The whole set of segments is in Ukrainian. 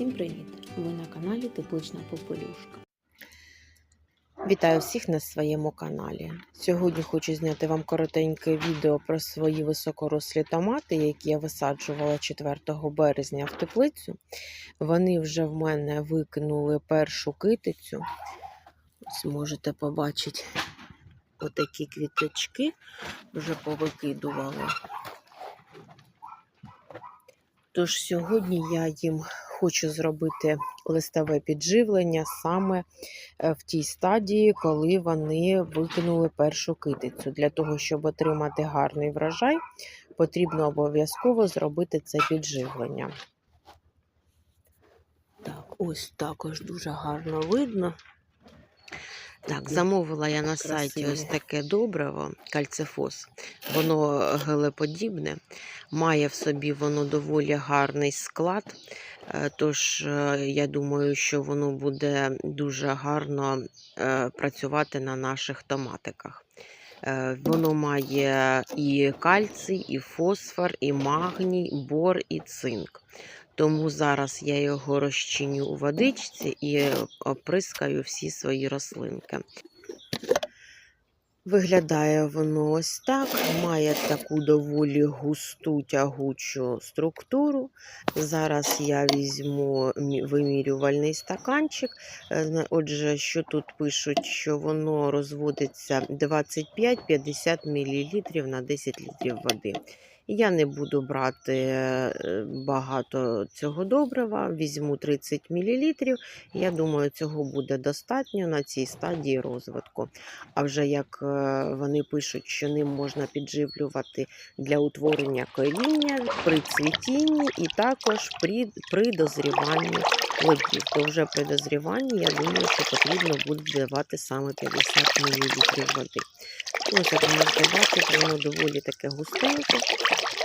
Всім привіт! Ви на каналі Теплична Попелюшка. Вітаю всіх на своєму каналі. Сьогодні хочу зняти вам коротеньке відео про свої високорослі томати, які я висаджувала 4 березня в теплицю. Вони вже в мене викинули першу китицю. Ось можете побачити отакі квіточки вже повикидували. Тож сьогодні я їм хочу зробити листове підживлення саме е, в тій стадії, коли вони викинули першу китицю. Для того, щоб отримати гарний врожай, потрібно обов'язково зробити це підживлення. Так, ось також дуже гарно видно. Так, замовила я на сайті ось таке добриво, кальцифос. Воно гелеподібне, має в собі воно доволі гарний склад. е, Тож е, я думаю, що воно буде дуже гарно е, працювати на наших томатиках. Е, Воно має і кальцій, і фосфор, і магній, бор, і цинк. Тому зараз я його розчиню у водичці і оприскаю всі свої рослинки. Виглядає воно ось так, має таку доволі густу тягучу структуру. Зараз я візьму вимірювальний стаканчик. Е, Отже, що тут пишуть, що воно розводиться 25-50 мл на 10 літрів води. Я не буду брати е, багато цього добрива, візьму 30 мл. Я думаю, цього буде достатньо на цій стадії розвитку. А вже як е, вони пишуть, що ним можна підживлювати для утворення коріння при цвітінні і також при, при дозріванні плодів. То вже при дозріванні, я думаю, що потрібно буде давати саме 50 мл води. Ось як можете бачити, воно доволі таке густеньке.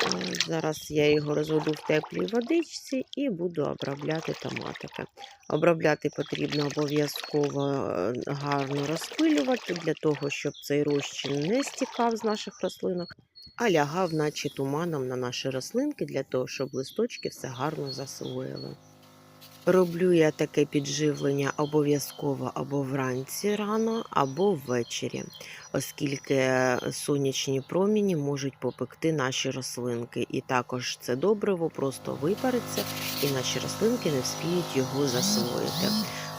Е, Зараз я його розведу в теплій водичці і буду обробляти томатики. Обробляти потрібно обов'язково е, гарно розпилювати для того, щоб цей розчин не стікав з наших рослинок, а лягав, наче туманом на наші рослинки, для того, щоб листочки все гарно засвоїли. Роблю я таке підживлення обов'язково або вранці рано, або ввечері, оскільки сонячні проміні можуть попекти наші рослинки. І також це добриво просто випариться, і наші рослинки не вспіють його засвоїти.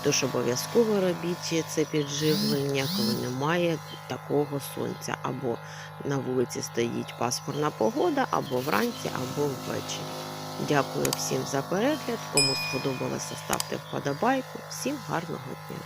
Тож обов'язково робіть це підживлення, коли немає такого сонця, або на вулиці стоїть пасмурна погода, або вранці, або ввечері. Дякую всім за перегляд. Кому сподобалося, ставте вподобайку. Всім гарного дня!